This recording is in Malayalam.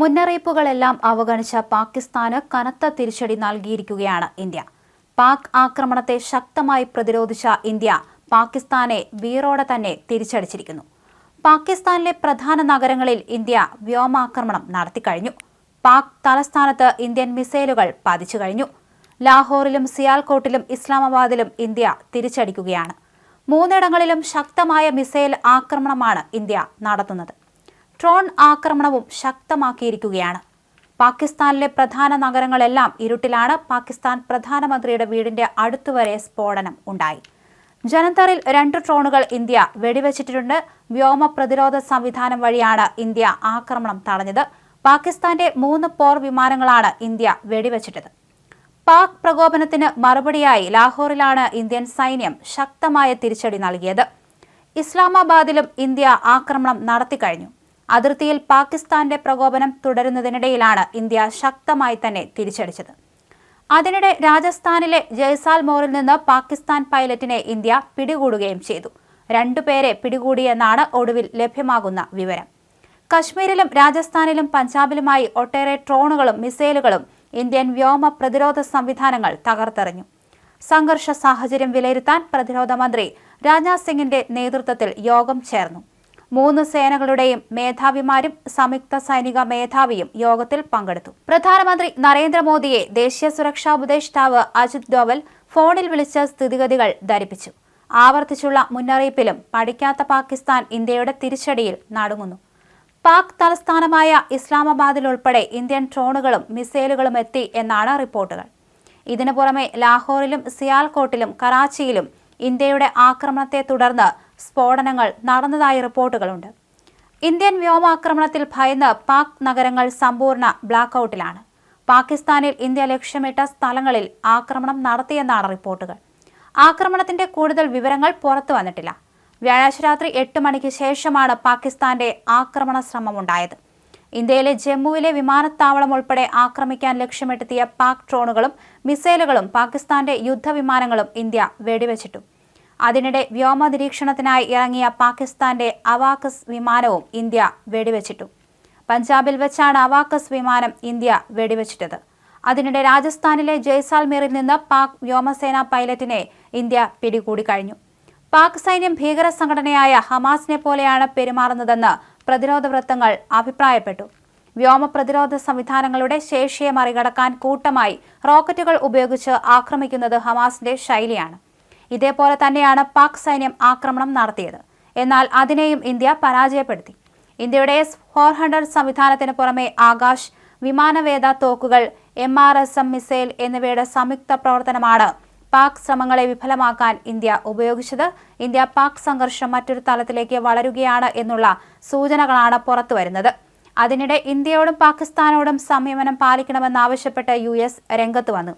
മുന്നറിയിപ്പുകളെല്ലാം അവഗണിച്ച പാകിസ്ഥാന് കനത്ത തിരിച്ചടി നൽകിയിരിക്കുകയാണ് ഇന്ത്യ. പാക് ആക്രമണത്തെ ശക്തമായി പ്രതിരോധിച്ച ഇന്ത്യ പാകിസ്ഥാനെ വീറോടെ തന്നെ തിരിച്ചടിച്ചിരിക്കുന്നു. പാകിസ്ഥാനിലെ പ്രധാന നഗരങ്ങളിൽ ഇന്ത്യ വ്യോമാക്രമണം നടത്തിക്കഴിഞ്ഞു പാക് തലസ്ഥാനത്ത് ഇന്ത്യൻ മിസൈലുകൾ പതിച്ചു കഴിഞ്ഞു. ലാഹോറിലും സിയാൽകോട്ടിലും ഇസ്ലാമാബാദിലും ഇന്ത്യ തിരിച്ചടിക്കുകയാണ്. മൂന്നിടങ്ങളിലും ശക്തമായ മിസൈൽ ആക്രമണമാണ് ഇന്ത്യ നടത്തുന്നത്. ഡ്രോൺ ആക്രമണവും ശക്തമാക്കിയിരിക്കുകയാണ്. പാകിസ്ഥാനിലെ പ്രധാന നഗരങ്ങളെല്ലാം ഇരുട്ടിലാണ് പാകിസ്ഥാൻ പ്രധാനമന്ത്രിയുടെ വീടിന്റെ അടുത്തുവരെ സ്ഫോടനം ഉണ്ടായി. ജനന്തറിൽ രണ്ട് ഡ്രോണുകൾ ഇന്ത്യ വെടിവെച്ചിട്ടുണ്ട്. വ്യോമ പ്രതിരോധ സംവിധാനം വഴിയാണ് ഇന്ത്യ ആക്രമണം തടഞ്ഞത്. പാകിസ്ഥാന്റെ മൂന്ന് പോർ വിമാനങ്ങളാണ് ഇന്ത്യ വെടിവെച്ചിട്ടത്. പാക് പ്രകോപനത്തിന് മറുപടിയായി ലാഹോറിലാണ് ഇന്ത്യൻ സൈന്യം ശക്തമായ തിരിച്ചടി നൽകിയത്. ഇസ്ലാമാബാദിലും ഇന്ത്യ ആക്രമണം നടത്തിക്കഴിഞ്ഞു. അതിർത്തിയിൽ പാകിസ്ഥാന്റെ പ്രകോപനം തുടരുന്നതിനിടയിലാണ് ഇന്ത്യ ശക്തമായി തന്നെ തിരിച്ചടിച്ചത്. അതിനിടെ രാജസ്ഥാനിലെ ജയ്സാൽമോറിൽ നിന്ന് പാകിസ്ഥാൻ പൈലറ്റിനെ ഇന്ത്യ പിടികൂടുകയും ചെയ്തു. രണ്ടുപേരെ പിടികൂടിയെന്നാണ് ഒടുവിൽ ലഭ്യമാകുന്ന വിവരം. കശ്മീരിലും രാജസ്ഥാനിലും പഞ്ചാബിലുമായി ഒട്ടേറെ ട്രോണുകളും മിസൈലുകളും ഇന്ത്യൻ വ്യോമ പ്രതിരോധ സംവിധാനങ്ങൾ തകർത്തെറിഞ്ഞു. സംഘർഷ സാഹചര്യം വിലയിരുത്താൻ പ്രതിരോധ മന്ത്രി രാജ്നാഥ് സിംഗിന്റെ നേതൃത്വത്തിൽ യോഗം ചേർന്നു. മൂന്ന് സേനകളുടെയും മേധാവിമാരും സംയുക്ത സൈനിക മേധാവിയും യോഗത്തിൽ പങ്കെടുത്തു. പ്രധാനമന്ത്രി നരേന്ദ്രമോദിയെ ദേശീയ സുരക്ഷാ ഉപദേഷ്ടാവ് അജിത് ഡോവൽ ഫോണിൽ വിളിച്ച സ്ഥിതിഗതികൾ ധരിപ്പിച്ചു. ആവർത്തിച്ചുള്ള മുന്നറിയിപ്പിലും പഠിക്കാത്ത പാകിസ്ഥാൻ ഇന്ത്യയുടെ തിരിച്ചടിയിൽ നടുങ്ങുന്നു. പാക് തലസ്ഥാനമായ ഇസ്ലാമാബാദിലുൾപ്പെടെ ഇന്ത്യൻ ഡ്രോണുകളും മിസൈലുകളും എത്തി എന്നാണ് റിപ്പോർട്ടുകൾ. ഇതിനു പുറമെ ലാഹോറിലും സിയാൽകോട്ടിലും കറാച്ചിയിലും ഇന്ത്യയുടെ ആക്രമണത്തെ തുടർന്ന് സ്ഫോടനങ്ങൾ നടന്നതായി റിപ്പോർട്ടുകളുണ്ട്. ഇന്ത്യൻ വ്യോമാക്രമണത്തിൽ ഭയന്ന് പാക് നഗരങ്ങൾ സമ്പൂർണ ബ്ലാക്ക് ഔട്ടിലാണ് പാകിസ്ഥാനിൽ ഇന്ത്യ ലക്ഷ്യമിട്ട സ്ഥലങ്ങളിൽ ആക്രമണം നടത്തിയെന്നാണ് റിപ്പോർട്ടുകൾ. ആക്രമണത്തിന്റെ കൂടുതൽ വിവരങ്ങൾ പുറത്തു വന്നിട്ടില്ല. വ്യാഴാഴ്ച രാത്രി എട്ട് മണിക്ക് ശേഷമാണ് പാകിസ്ഥാന്റെ ആക്രമണ ശ്രമമുണ്ടായത്. ഇന്ത്യയിലെ ജമ്മുവിലെ വിമാനത്താവളം ഉൾപ്പെടെ ആക്രമിക്കാൻ ലക്ഷ്യമിട്ടെത്തിയ പാക് ഡ്രോണുകളും മിസൈലുകളും പാകിസ്ഥാന്റെ യുദ്ധവിമാനങ്ങളും ഇന്ത്യ വെടിവെച്ചിട്ടു. അതിനിടെ വ്യോമ നിരീക്ഷണത്തിനായി ഇറങ്ങിയ പാകിസ്ഥാന്റെ അവാക്കസ് വിമാനവും ഇന്ത്യ വെടിവെച്ചിട്ടു. പഞ്ചാബിൽ വെച്ചാണ് അവാക്കസ് വിമാനം ഇന്ത്യ വെടിവെച്ചിട്ടത്. അതിനിടെ രാജസ്ഥാനിലെ ജയ്സാൽമീറിൽ നിന്ന് പാക് വ്യോമസേനാ പൈലറ്റിനെ ഇന്ത്യ പിടികൂടി കഴിഞ്ഞു. പാക് സൈന്യം ഭീകര സംഘടനയായ ഹമാസിനെ പോലെയാണ് പെരുമാറുന്നതെന്ന് പ്രതിരോധ വൃത്തങ്ങൾ അഭിപ്രായപ്പെട്ടു. വ്യോമ പ്രതിരോധ സംവിധാനങ്ങളുടെ ശേഷിയെ മറികടക്കാൻ കൂട്ടമായി റോക്കറ്റുകൾ ഉപയോഗിച്ച് ആക്രമിക്കുന്നത് ഹമാസിന്റെ ശൈലിയാണ്. ഇതേപോലെ തന്നെയാണ് പാക് സൈന്യം ആക്രമണം നടത്തിയത്. എന്നാൽ അതിനെയും ഇന്ത്യ പരാജയപ്പെടുത്തി. ഇന്ത്യയുടെ എസ് ഫോർ ഹൺഡ്രഡ് സംവിധാനത്തിന് പുറമെ ആകാശ് വിമാനവേദ തോക്കുകൾ M R S M missile എന്നിവയുടെ സംയുക്ത പ്രവർത്തനമാണ് പാക് ശ്രമങ്ങളെ വിഫലമാക്കാൻ ഇന്ത്യ ഉപയോഗിച്ചത്. ഇന്ത്യ പാക് സംഘർഷം മറ്റൊരു തലത്തിലേക്ക് വളരുകയാണ് എന്നുള്ള സൂചനകളാണ് പുറത്തുവരുന്നത് അതിനിടെ ഇന്ത്യയോടും പാകിസ്ഥാനോടും സംയമനം പാലിക്കണമെന്നാവശ്യപ്പെട്ട് യു എസ് രംഗത്ത് വന്നു.